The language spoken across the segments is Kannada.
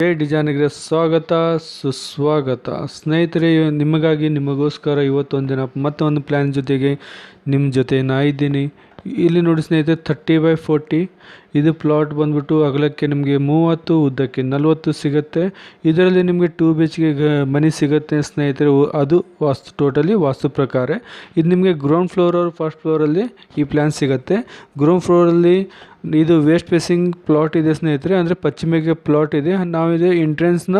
ಜೈ ಡಿಜಾನಿಗೆ ಸ್ವಾಗತ, ಸುಸ್ವಾಗತ. ಸ್ನೇಹಿತರೆ ನಿಮಗಾಗಿ, ನಿಮಗೋಸ್ಕರ ಇವತ್ತೊಂದಿನ ದಿನ ಮತ್ತೊಂದು ಪ್ಲ್ಯಾನ್ ಜೊತೆಗೆ ನಿಮ್ಮ ಜೊತೆ ನಾ ಇದ್ದೀನಿ. ಇಲ್ಲಿ ನೋಡಿ ಸ್ನೇಹಿತರೆ ತರ್ಟಿ ಬೈ ಫೋರ್ಟಿ ಇದು ಪ್ಲಾಟ್ ಬಂದ್ಬಿಟ್ಟು ಅಗಲಕ್ಕೆ ನಿಮಗೆ ಮೂವತ್ತು, ಉದ್ದಕ್ಕೆ ನಲವತ್ತು ಸಿಗುತ್ತೆ. ಇದರಲ್ಲಿ ನಿಮಗೆ ಟೂ ಬಿ ಎಚ್ಗೆ ಮನೆ ಸಿಗುತ್ತೆ ಸ್ನೇಹಿತರೆ. ಅದು ವಾಸ್ತು ಟೋಟಲಿ ವಾಸ್ತು ಪ್ರಕಾರ. ಇದು ನಿಮಗೆ ಗ್ರೌಂಡ್ ಫ್ಲೋರ್ ಅವ್ರ ಫಸ್ಟ್ ಫ್ಲೋರಲ್ಲಿ ಈ ಪ್ಲ್ಯಾನ್ ಸಿಗುತ್ತೆ. ಗ್ರೌಂಡ್ ಫ್ಲೋರಲ್ಲಿ ಇದು ವೇಸ್ಟ್ ಫೇಸಿಂಗ್ ಪ್ಲಾಟ್ ಇದೆ ಸ್ನೇಹಿತರೆ. ಅಂದರೆ ಪಶ್ಚಿಮಕ್ಕೆ ಪ್ಲಾಟ್ ಇದೆ. ನಾವಿದೆ ಎಂಟ್ರೆನ್ಸ್ನ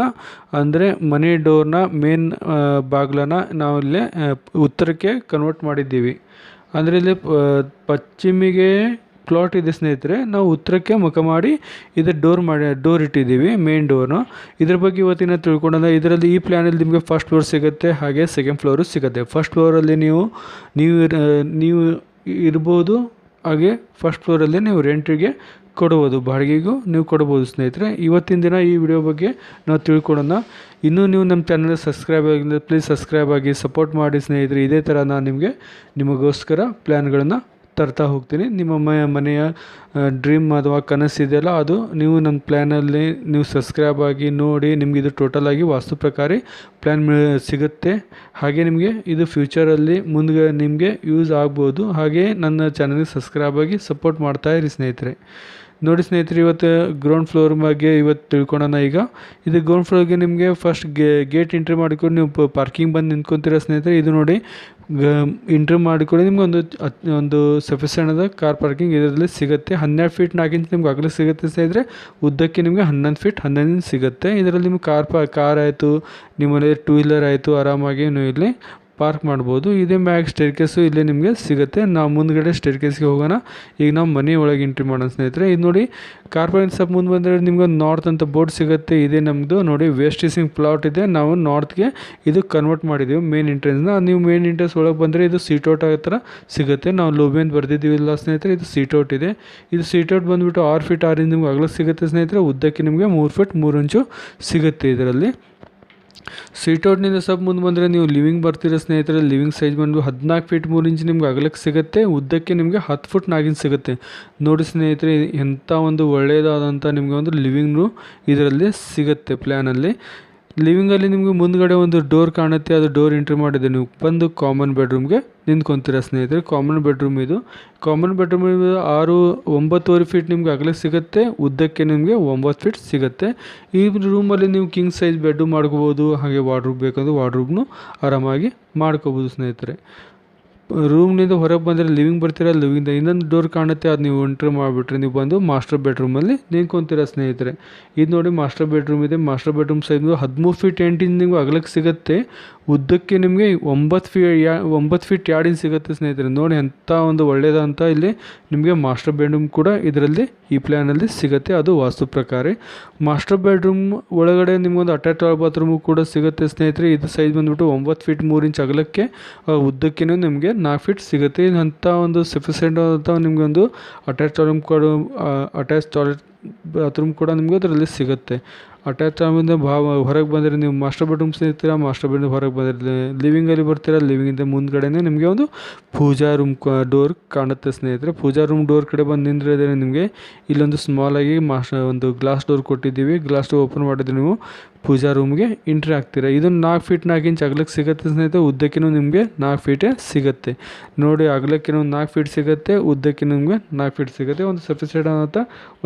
ಅಂದರೆ ಮನೆ ಡೋರ್ನ ಮೇನ್ ಬಾಗಿಲನ್ನ ನಾವಿಲ್ಲೇ ಉತ್ತರಕ್ಕೆ ಕನ್ವರ್ಟ್ ಮಾಡಿದ್ದೀವಿ. ಅಂದರೆ ಇಲ್ಲಿ ಪಶ್ಚಿಮಿಗೆ ಪ್ಲಾಟ್ ಇದೆ ಸ್ನೇಹಿತರೆ. ನಾವು ಉತ್ತರಕ್ಕೆ ಮುಖ ಮಾಡಿ ಇದು ಡೋರ್ ಮಾಡಿ ಡೋರ್ ಇಟ್ಟಿದ್ದೀವಿ ಮೇನ್ ಡೋರ್ನು ಇದ್ರ ಬಗ್ಗೆ ಇವತ್ತಿನ ತಿಳ್ಕೊಂಡಾಗ ಇದರಲ್ಲಿ ಈ ಪ್ಲ್ಯಾನಲ್ಲಿ ನಿಮಗೆ ಫಸ್ಟ್ ಫ್ಲೋರ್ ಸಿಗುತ್ತೆ, ಹಾಗೆ ಸೆಕೆಂಡ್ ಫ್ಲೋರು ಸಿಗುತ್ತೆ. ಫಸ್ಟ್ ಫ್ಲೋರಲ್ಲಿ ನೀವು ನೀವು ನೀವು ಇರ್ಬೋದು, ಹಾಗೆ ಫಸ್ಟ್ ಫ್ಲೋರಲ್ಲಿ ನೀವು ರೆಂಟಿಗೆ ಕೊಡ್ಬೋದು ಬಾಡಿಗೆಗೂ ನೀವು ಕೊಡ್ಬೋದು ಸ್ನೇಹಿತರೆ. ಇವತ್ತಿನ ದಿನ ಈ ವಿಡಿಯೋ ಬಗ್ಗೆ ನಾವು ತಿಳ್ಕೊಳೋಣ ಇನ್ನೂ ನೀವು ನಮ್ಮ ಚಾನಲ್ ಸಬ್ಸ್ಕ್ರೈಬ್ ಆಗಿಲ್ಲ ಪ್ಲೀಸ್ ಸಬ್ಸ್ಕ್ರೈಬ್ ಆಗಿ ಸಪೋರ್ಟ್ ಮಾಡಿ ಸ್ನೇಹಿತರೆ. ಇದೇ ಥರ ನಾನು ನಿಮಗೆ ನಿಮಗೋಸ್ಕರ ಪ್ಲ್ಯಾನ್ಗಳನ್ನು ತರ್ತಾ ಹೋಗ್ತೀನಿ. ನಿಮ್ಮ ಮನೆಯ ಡ್ರೀಮ್ ಅಥವಾ ಕನಸಿದೆಯಲ್ಲ ಅದು ನೀವು ನನ್ನ ಪ್ಲ್ಯಾನಲ್ಲಿ ನೀವು ಸಬ್ಸ್ಕ್ರೈಬ್ ಆಗಿ ನೋಡಿ ನಿಮಗೆ ಇದು ಟೋಟಲ್ ಆಗಿ ವಾಸ್ತು ಪ್ರಕಾರಿ ಪ್ಲ್ಯಾನ್ ಸಿಗುತ್ತೆ. ಹಾಗೆ ನಿಮಗೆ ಇದು ಫ್ಯೂಚರಲ್ಲಿ ಮುಂದೆ ನಿಮಗೆ ಯೂಸ್ ಆಗ್ಬೋದು. ಹಾಗೆ ನನ್ನ ಚಾನಲ್ಗೆ ಸಬ್ಸ್ಕ್ರೈಬ್ ಆಗಿ ಸಪೋರ್ಟ್ ಮಾಡ್ತಾಯಿರಿ ಸ್ನೇಹಿತರೆ. ನೋಡಿ ಸ್ನೇಹಿತರೆ, ಇವತ್ತು ಗ್ರೌಂಡ್ ಫ್ಲೋರ್ ಬಗ್ಗೆ ಇವತ್ತು ತಿಳ್ಕೊಳೋಣ ಈಗ. ಇದು ಗ್ರೌಂಡ್ ಫ್ಲೋರ್ಗೆ ನಿಮಗೆ ಫಸ್ಟ್ ಗೇಟ್ ಎಂಟ್ರಿ ಮಾಡಿಕೊಂಡು ನೀವು ಪಾರ್ಕಿಂಗ್ ಬಂದು ನಿಂತ್ಕೊತೀರ ಸ್ನೇಹಿತರೆ. ಇದು ನೋಡಿ ಎಂಟ್ರಿ ಮಾಡಿಕೊಂಡು ನಿಮ್ಗೆ ಒಂದು ಒಂದು ಸಫಿಸಣದ ಕಾರ್ ಪಾರ್ಕಿಂಗ್ ಇದರಲ್ಲಿ ಸಿಗುತ್ತೆ. ಹನ್ನೆರಡು ಫೀಟ್ ನಾಲ್ಕು ಇಂಚ್ ನಿಮ್ಗೆ ಅಗಲ ಸಿಗುತ್ತೆ ಸ್ನೇಹಿತರೆ. ಉದ್ದಕ್ಕೆ ನಿಮಗೆ ಹನ್ನೊಂದು ಫೀಟ್ ಹನ್ನೊಂದು ಸಿಗುತ್ತೆ. ಇದರಲ್ಲಿ ನಿಮ್ಗೆ ಕಾರ್ ಪಾ ಕಾರ್ ಆಯಿತು, ನಿಮ್ಮಲ್ಲಿ ಟೂ ವೀಲರ್ ಆಯಿತು, ಆರಾಮಾಗಿ ನೀವು ಇಲ್ಲಿ ಪಾರ್ಕ್ ಮಾಡ್ಬೋದು. ಇದೇ ಮ್ಯಾಗ್ ಸ್ಟೇರ್ ಕೇಸು ಇಲ್ಲೇ ನಿಮಗೆ ಸಿಗುತ್ತೆ. ನಾವು ಮುಂದ್ಗಡೆ ಸ್ಟೇರ್ ಕೇಸ್ಗೆ ಹೋಗೋಣ. ಈಗ ನಾವು ಮನೆ ಒಳಗೆ ಎಂಟ್ರಿ ಮಾಡೋಣ ಸ್ನೇಹಿತರೆ. ಇದು ನೋಡಿ ಕಾರ್ಪೊರೇಟ್ ಸ್ವಲ್ಪ ಮುಂದೆ ಬಂದರೆ ನಿಮ್ಗೆ ನಾರ್ತ್ ಅಂತ ಬೋರ್ಡ್ ಸಿಗುತ್ತೆ. ಇದೇ ನಮ್ಮದು ನೋಡಿ ವೇಸ್ಟ್ ಈಸಿಂಗ್ ಪ್ಲಾಟ್ ಇದೆ. ನಾವು ನಾರ್ತ್ಗೆ ಇದು ಕನ್ವರ್ಟ್ ಮಾಡಿದ್ದೀವಿ ಮೇನ್ ಎಂಟ್ರೆನ್ಸ್ನ ನೀವು ಮೇನ್ ಎಂಟ್ರೆನ್ಸ್ ಒಳಗೆ ಬಂದರೆ ಇದು ಸೀಟ್ ಔಟ್ ಹತ್ರ ಸಿಗುತ್ತೆ. ನಾವು ಲೋಬಿ ಅಂತ ಬರ್ದಿದ್ದೀವಿ ಇಲ್ಲ ಸ್ನೇಹಿತರೆ. ಇದು ಸೀಟ್ ಔಟ್ ಇದೆ. ಇದು ಸೀಟ್ ಔಟ್ ಬಂದುಬಿಟ್ಟು ಆರು ಫೀಟ್ ಆರು ಇಂಚ್ ನಿಮ್ಗೆ ಅಗಲ ಸಿಗುತ್ತೆ ಸ್ನೇಹಿತರೆ. ಉದ್ದಕ್ಕೆ ನಿಮಗೆ ಮೂರು ಫೀಟ್ ಮೂರು ಇಂಚು ಸಿಗುತ್ತೆ ಇದರಲ್ಲಿ. ಸೀಟ್ ಔಟ್ನಿಂದ ಸ್ವಲ್ಪ ಮುಂದೆ ಬಂದರೆ ನೀವು ಲಿವಿಂಗ್ ಬರ್ತೀರ ಸ್ನೇಹಿತರೆ ಲಿವಿಂಗ್ ಸೈಜ್ ಬಂದು ಹದಿನಾಲ್ಕು ಫೀಟ್ ಮೂರು ಇಂಚ್ ನಿಮ್ಗೆ ಅಗಲಕ್ಕೆ ಸಿಗುತ್ತೆ, ಉದ್ದಕ್ಕೆ ನಿಮಗೆ ಹತ್ತು ಫುಟ್ ನಾಗಿನ ಸಿಗುತ್ತೆ. ನೋಡಿ ಸ್ನೇಹಿತರೆ, ಎಂಥ ಒಂದು ಒಳ್ಳೆಯದಾದಂಥ ನಿಮಗೆ ಒಂದು ಲಿವಿಂಗ್ ಇದರಲ್ಲಿ ಸಿಗುತ್ತೆ ಪ್ಲ್ಯಾನಲ್ಲಿ ಲಿವಿಂಗಲ್ಲಿ ನಿಮಗೆ ಮುಂದ್ಗಡೆ ಒಂದು ಡೋರ್ ಕಾಣುತ್ತೆ, ಅದು ಡೋರ್ ಎಂಟ್ರಿ ಮಾಡಿದೆ ನೀವು ಬಂದು ಕಾಮನ್ ಬೆಡ್ರೂಮ್ಗೆ ನಿಂತ್ಕೊಂತೀರ ಸ್ನೇಹಿತರೆ. ಕಾಮನ್ ಬೆಡ್ರೂಮ್ ಇದು. ಕಾಮನ್ ಬೆಡ್ರೂಮ್ ಆರು, ಒಂಬತ್ತುವರೆ ಫೀಟ್ ನಿಮ್ಗೆ ಅಗಲ ಸಿಗುತ್ತೆ, ಉದ್ದಕ್ಕೆ ನಿಮಗೆ ಒಂಬತ್ತು ಫೀಟ್ ಸಿಗುತ್ತೆ. ಈ ರೂಮಲ್ಲಿ ನೀವು ಕಿಂಗ್ ಸೈಜ್ ಬೆಡ್ಡು ಮಾಡ್ಕೋಬೋದು, ಹಾಗೆ ವಾರ್ಡ್ರೂಮ್ ಬೇಕಂದ್ರೆ ವಾರ್ಡ್ರೂಮ್ನು ಆರಾಮಾಗಿ ಮಾಡ್ಕೋಬೋದು ಸ್ನೇಹಿತರೆ. ರೂಮ್ನಿಂದ ಹೊರಗೆ ಬಂದರೆ ಲಿವಿಂಗ್ ಬರ್ತೀರಾ, ಲಿವಿಂಗ್ದ ಇನ್ನೊಂದು ಡೋರ್ ಕಾಣುತ್ತೆ, ಅದು ನೀವು ಎಂಟ್ರ್ ಮಾಡಿಬಿಟ್ರೆ ನೀವು ಬಂದು ಮಾಸ್ಟರ್ ಬೆಡ್ರೂಮಲ್ಲಿ ನಿಂತ್ಕೊಂತೀರ ಸ್ನೇಹಿತರೆ. ಇದು ನೋಡಿ ಮಾಸ್ಟರ್ ಬೆಡ್ರೂಮ್ ಇದೆ, ಮಾಸ್ಟರ್ ಬೆಡ್ರೂಮ್ ಸೈಜ್ ಹದಿಮೂರು ಫೀಟ್ ಎಂಟು ಇಂಚ್ ನಿಮ್ಗೆ ಅಗಲಕ್ಕೆ ಸಿಗುತ್ತೆ. ಉದ್ದಕ್ಕೆ ನಿಮಗೆ ಒಂಬತ್ತು ಫೀ ಯಾ, ಒಂಬತ್ತು ಫೀಟ್ ಯಾಡಿನ ಸಿಗುತ್ತೆ ಸ್ನೇಹಿತರೆ, ನೋಡಿ ಎಂಥ ಒಂದು ಒಳ್ಳೆಯದಂತ ಇಲ್ಲಿ ನಿಮಗೆ ಮಾಸ್ಟರ್ ಬೆಡ್ರೂಮ್ ಕೂಡ ಇದರಲ್ಲಿ ಈ ಪ್ಲ್ಯಾನಲ್ಲಿ ಸಿಗುತ್ತೆ, ಅದು ವಾಸ್ತು ಪ್ರಕಾರ. ಮಾಸ್ಟರ್ ಬೆಡ್ರೂಮ್ ಒಳಗಡೆ ನಿಮಗೊಂದು ಅಟ್ಯಾಚ್ ಬಾತ್ರೂಮು ಕೂಡ ಸಿಗುತ್ತೆ ಸ್ನೇಹಿತರೆ, ಇದು ಸೈಜ್ ಬಂದ್ಬಿಟ್ಟು ಒಂಬತ್ತು ಫೀಟ್ ಮೂರು ಇಂಚ್ ಅಗಲಕ್ಕೆ ಉದ್ದಕ್ಕೇ ನಿಮಗೆ ನಾಲ್ಕು ಫೀಟ್ ಸಿಗುತ್ತೆ. ಅಂಥ ಒಂದು ಸಫಿಸೆಂಟ್ ಅಂತ ನಿಮಗೆ ಒಂದು ಅಟ್ಯಾಚ್ ಟಾಯ್ಲೆಟ್ ಕೂಡ ಅಟ್ಯಾಚ್ ಟಾಯ್ಲೆಟ್ ಬಾತ್ರೂಮ್ ಕೂಡ ನಿಮಗೆ ಅದರಲ್ಲಿ ಸಿಗುತ್ತೆ. ಅಟ್ಯಾಚ್ ಆಗಿಂದ ಭಾವ ಹೊರಗೆ ಬಂದರೆ, ನೀವು ಮಾಸ್ಟರ್ ಬೆಡ್ರೂಮ್ ಸಿಗ್ತೀರಾ ಮಾಸ್ಟರ್ ಬೆಡ್ರೂಮ್ ಹೊರಗೆ ಬಂದರೆ. ಲಿವಿಂಗಲ್ಲಿ ಬರ್ತೀರ? ಲಿವಿಂಗಿಂದ ಮುಂದ್ಗಡೆನೇ ನಿಮಗೆ ಒಂದು ಪೂಜಾ ರೂಮ್ ಡೋರ್ ಕಾಣುತ್ತೆ ಸ್ನೇಹಿತರೆ. ಪೂಜಾ ರೂಮ್ ಡೋರ್ ಕಡೆ ಬಂದು ನಿಂದ್ರೆ ನಿಮಗೆ ಇಲ್ಲೊಂದು ಸ್ಮಾಲ್ ಆಗಿ ಮಾಸ್ಟರ್ ಒಂದು ಗ್ಲಾಸ್ ಡೋರ್ ಕೊಟ್ಟಿದ್ದೀವಿ. ಗ್ಲಾಸ್ ಡೋರ್ ಓಪನ್ ಮಾಡಿದ್ರೆ ನೀವು ಪೂಜಾ ರೂಮ್ಗೆ ಎಂಟ್ರಿ ಆಗ್ತೀರ. ಇದು ನಾಲ್ಕು ಫೀಟ್ ನಾಲ್ಕು ಇಂಚ್ ಅಗಲಕ್ಕೆ ಸಿಗುತ್ತೆ ಸ್ನೇಹಿತರೆ. ಉದ್ದಕ್ಕಿನೂ ನಿಮಗೆ ನಾಲ್ಕು ಫೀಟೇ ಸಿಗುತ್ತೆ. ನೋಡಿ ಅಗಲಕ್ಕೆ ಒಂದು ನಾಲ್ಕು ಫೀಟ್ ಸಿಗುತ್ತೆ ಉದ್ದಕ್ಕೆ ನಿಮಗೆ ನಾಲ್ಕು ಫೀಟ್ ಸಿಗುತ್ತೆ. ಒಂದು ಸಫಿಸೈಡ್ ಆದಂಥ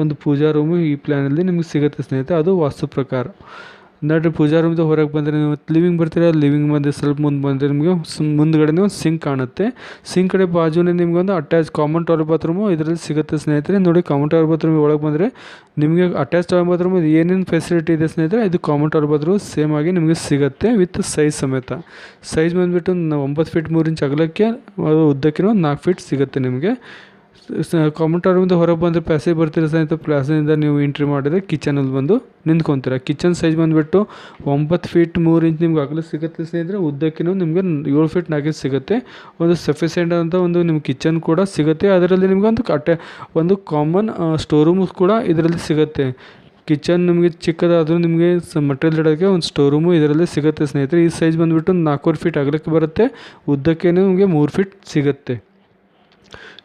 ಒಂದು ಪೂಜಾ ರೂಮು ಈ ಪ್ಲ್ಯಾನಲ್ಲಿ ನಿಮಗೆ ಸಿಗುತ್ತೆ ಸ್ನೇಹಿತರೆ. ಅದು ವಾಸ್ತು ಪ್ರಕಾರ. ನಡ್ರಿ, ಪೂಜಾ ರೂಮ್ದು ಹೊರಗೆ ಬಂದರೆ ನೀವು ಲಿವಿಂಗ್ ಬರ್ತೀರ? ಲಿವಿಂಗ್ ಬಂದು ಸ್ವಲ್ಪ ಮುಂದೆ ಬಂದರೆ ನಿಮಗೆ ಮುಂದ್ಗಡೆ ಒಂದು ಸಿಂಕ್ ಕಾಣುತ್ತೆ. ಸಿಂಕ್ ಕಡೆ ಬಾಜುನೇ ಒಂದು ಅಟ್ಯಾಚ್ ಕಾಮನ್ ಟಾಯ್ಲೆಟ್ ಬಾತ್ರೂಮು ಇದರಲ್ಲಿ ಸಿಗುತ್ತೆ ಸ್ನೇಹಿತರೆ. ನೋಡಿ ಕಾಮನ್ ಟಾಯ್ಲೆಟ್ ಬಾತ್ರೂಮ್ ಒಳಗೆ ಬಂದರೆ ನಿಮಗೆ ಅಟ್ಯಾಚ್ ಟಾಯ್ಲೆಟ್ ಬಾತ್ರೂಮ್ ಏನೇನು ಫೆಸಿಲಿಟಿ ಇದೆ ಸ್ನೇಹಿತರೆ, ಇದು ಕಾಮನ್ ಟಾಯ್ಲೆಟ್ ಬಾತ್ರೂಮ್ ಸೇಮ್ ಆಗಿ ನಿಮಗೆ ಸಿಗುತ್ತೆ ವಿತ್ ಸೈಜ್ ಸಮೇತ. ಸೈಜ್ ಬಂದುಬಿಟ್ಟು ಒಂಬತ್ತು ಫೀಟ್ ಮೂರು ಇಂಚ್ ಅಗಲಕ್ಕೆ ಅದು ಉದ್ದಕ್ಕೆ ಒಂದು ನಾಲ್ಕು ಫೀಟ್ ಸಿಗುತ್ತೆ ನಿಮಗೆ. ಕಾಮನ್ ರೂಮಿಂದ ಹೊರಗೆ ಬಂದರೆ ಪ್ಯಾಸೇಜ್ ಬರ್ತೀರ ಸಹಿತ ಪ್ಲಾಸಿಂದ ನೀವು ಎಂಟ್ರಿ ಮಾಡಿದರೆ ಕಿಚನಲ್ಲಿ ಬಂದು ನಿಂತ್ಕೊತೀರ. ಕಿಚನ್ ಸೈಜ್ ಬಂದುಬಿಟ್ಟು ಒಂಬತ್ತು ಫೀಟ್ ಮೂರು ಇಂಚ್ ನಿಮ್ಗೆ ಅಗಲ ಸಿಗುತ್ತೆ ಸ್ನೇಹಿತರೆ. ಉದ್ದಕ್ಕಿನೂ ನಿಮಗೆ ಏಳು ಫೀಟ್ ನಾಲ್ಕು ಸಿಗುತ್ತೆ. ಒಂದು ಸಫಿಸಿಯೆಂಟ್ ಅಂತ ಒಂದು ನಿಮ್ಮ ಕಿಚನ್ ಕೂಡ ಸಿಗುತ್ತೆ. ಅದರಲ್ಲಿ ನಿಮ್ಗೆ ಒಂದು ಕಟ್ಟೆ, ಒಂದು ಕಾಮನ್ ಸ್ಟೋರ್ ರೂಮ್ ಕೂಡ ಇದರಲ್ಲಿ ಸಿಗುತ್ತೆ. ಕಿಚನ್ ನಿಮಗೆ ಚಿಕ್ಕದಾದರೂ ನಿಮಗೆ ಸ ಮಟೀರಿಯಲ್ ಇಡೋಕ್ಕೆ ಒಂದು ಸ್ಟೋರ್ ರೂಮು ಇದರಲ್ಲಿ ಸಿಗುತ್ತೆ ಸ್ನೇಹಿತರೆ. ಈ ಸೈಜ್ ಬಂದುಬಿಟ್ಟು ನಾಲ್ಕೂವರೆ ಫೀಟ್ ಅಗಲಕ್ಕೆ ಬರುತ್ತೆ. ಉದ್ದಕ್ಕೆ ನಿಮಗೆ ಮೂರು ಫೀಟ್ ಸಿಗುತ್ತೆ.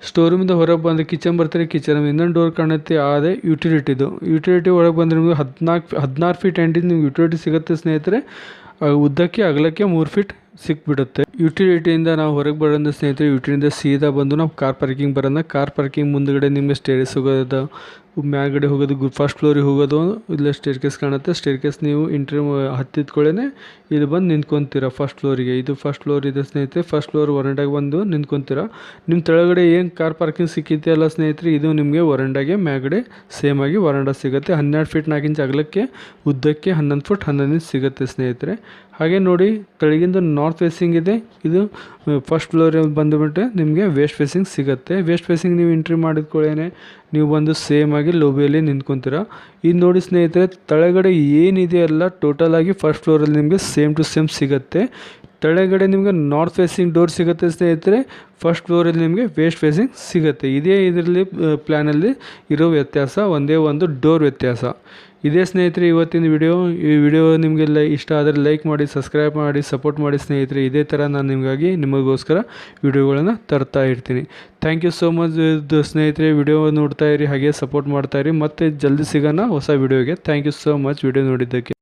ಸ್ಟೋರ್ ರೂಮಿಂದ ಹೊರಗೆ ಬಂದು ಕಿಚನ್ ಬರ್ತಾರೆ, ಕಿಚನ್ ಇನ್ನೊಂದು ಡೋರ್ ಕಾಣುತ್ತೆ ಅದೇ ಯುಟಿಲಿಟಿದು ಯುಟಿಲಿಟಿ ಒಳಗೆ ಬಂದರೆ ನಿಮಗೆ ಹದಿನಾಲ್ಕು, ಹದಿನಾರು ಫೀಟ್ ಎಂಟಿಂದ ನಿಮ್ಗೆ ಯುಟಿಲಿಟಿ ಸಿಗುತ್ತೆ ಸ್ನೇಹಿತರೆ. ಉದ್ದಕ್ಕೆ, ಅಗಲಕ್ಕೆ ಮೂರು ಫೀಟ್ ಸಿಕ್ಬಿಡುತ್ತೆ. ಯುಟಿಲಿಟಿಯಿಂದ ನಾವು ಹೊರಗೆ ಬರೋದು ಸ್ನೇಹಿತರೆ ಯುಟಿಲಿಟಿಯಿಂದ ಸೀದಾ ಬಂದು ನಾವು ಕಾರ್ ಪಾರ್ಕಿಂಗ್ ಬರೋಣ ಕಾರ್ ಪಾರ್ಕಿಂಗ್ ಮುಂದಗಡೆ ನಿಮಗೆ ಸ್ಟೇರಿಸ್ ಹೋಗೋದು ಮ್ಯಾಗಡೆ ಹೋಗೋದು ಫಸ್ಟ್ ಫ್ಲೋರಿಗೆ ಹೋಗೋದು, ಇಲ್ಲೇ ಸ್ಟೇರ್ ಕೇಸ್ ಕಾಣುತ್ತೆ. ಸ್ಟೇರ್ ಕೇಸ್ ನೀವು ಇಂಟ್ರಿ ಹತ್ತಿದ್ಕೊಳ್ಳೇ ಇಲ್ಲಿ ಬಂದು ನಿಂತ್ಕೊಂತೀರ ಫಸ್ಟ್ ಫ್ಲೋರಿಗೆ ಇದು ಫಸ್ಟ್ ಫ್ಲೋರ್ ಇದೆ ಸ್ನೇಹಿತರೆ. ಫಸ್ಟ್ ಫ್ಲೋರ್ ವರಂಡಾಗೆ ಬಂದು ನಿಂತ್ಕೊಂತೀರ. ನಿಮ್ಮ ತೆಳಗಡೆ ಏನು ಕಾರ್ ಪಾರ್ಕಿಂಗ್ ಸಿಕ್ಕಿತ್ತೆ ಅಲ್ಲ ಸ್ನೇಹಿತರೆ, ಇದು ನಿಮಗೆ ವರಂಡಾಗೆ ಮ್ಯಾಗಡೆ ಸೇಮ್ ಆಗಿ ವರಂಡ ಸಿಗುತ್ತೆ. ಹನ್ನೆರಡು ಫೀಟ್ ನಾಲ್ಕು ಇಂಚ್ ಅಗಲಕ್ಕೆ, ಉದ್ದಕ್ಕೆ ಹನ್ನೊಂದು ಫುಟ್ ಹನ್ನೊಂದು ಇಂಚ್ ಸಿಗುತ್ತೆ ಸ್ನೇಹಿತರೆ. ಹಾಗೆ ನೋಡಿ, ಕೆಳಗಿಂದ ನಾರ್ತ್ ಫೇಸಿಂಗ್ ಇದೆ. ಇದು ಫಸ್ಟ್ ಫ್ಲೋರ್ ಬಂದುಬಿಟ್ಟು ನಿಮಗೆ ವೇಸ್ಟ್ ಫೇಸಿಂಗ್ ಸಿಗುತ್ತೆ. ವೇಸ್ಟ್ ಫೇಸಿಂಗ್ ನೀವು ಎಂಟ್ರಿ ಮಾಡಿದ್ಕೊಳ್ಳೇನೆ. ನೀವು ಬಂದು ಸೇಮ್ ಆಗಿ ಲೋಬಿಯಲ್ಲಿ ನಿಂತ್ಕೊಂತೀರ. ಇದು ನೋಡಿ ಸ್ನೇಹಿತರೆ, ತಳಗಡೆ ಏನಿದೆ ಅಲ್ಲ ಟೋಟಲ್ ಆಗಿ ಫಸ್ಟ್ ಫ್ಲೋರಲ್ಲಿ ನಿಮಗೆ ಸೇಮ್ ಟು ಸೇಮ್ ಸಿಗುತ್ತೆ. ತಳಗಡೆ ನಿಮಗೆ ನಾರ್ತ್ ಫೇಸಿಂಗ್ ಡೋರ್ ಸಿಗುತ್ತೆ ಸ್ನೇಹಿತರೆ ಫಸ್ಟ್ ಫ್ಲೋರಲ್ಲಿ ನಿಮಗೆ ವೇಸ್ಟ್ ಫೇಸಿಂಗ್ ಸಿಗುತ್ತೆ. ಇದೇ ಇದರಲ್ಲಿ ಪ್ಲ್ಯಾನಲ್ಲಿ ಇರೋ ವ್ಯತ್ಯಾಸ, ಒಂದೇ ಒಂದು ಡೋರ್ ವ್ಯತ್ಯಾಸ. ಇದೇ ಸ್ನೇಹಿತರೆ, ಇವತ್ತಿನ ವಿಡಿಯೋ. ಈ ವಿಡಿಯೋ ನಿಮಗೆಲ್ಲ ಇಷ್ಟ ಆದರೆ ಲೈಕ್ ಮಾಡಿ ಸಬ್ಸ್ಕ್ರೈಬ್ ಮಾಡಿ ಸಪೋರ್ಟ್ ಮಾಡಿ ಸ್ನೇಹಿತರೆ, ಇದೇ ಥರ ನಾನು ನಿಮಗಾಗಿ ನಿಮಗೋಸ್ಕರ ವಿಡಿಯೋಗಳನ್ನು ತರ್ತಾ ಇರ್ತೀನಿ. ಥ್ಯಾಂಕ್ ಯು ಸೋ ಮಚ್ ಸ್ನೇಹಿತರೆ. ವಿಡಿಯೋ ನೋಡ್ತಾ ಇರಿ, ಹಾಗೆ ಸಪೋರ್ಟ್ ಮಾಡ್ತಾ ಇರಿ. ಮತ್ತೆ ಜಲ್ದಿ ಸಿಗೋಣ ಹೊಸ ವಿಡಿಯೋಗೆ. Thank you so much video ನೋಡಿದ್ದಕ್ಕೆ.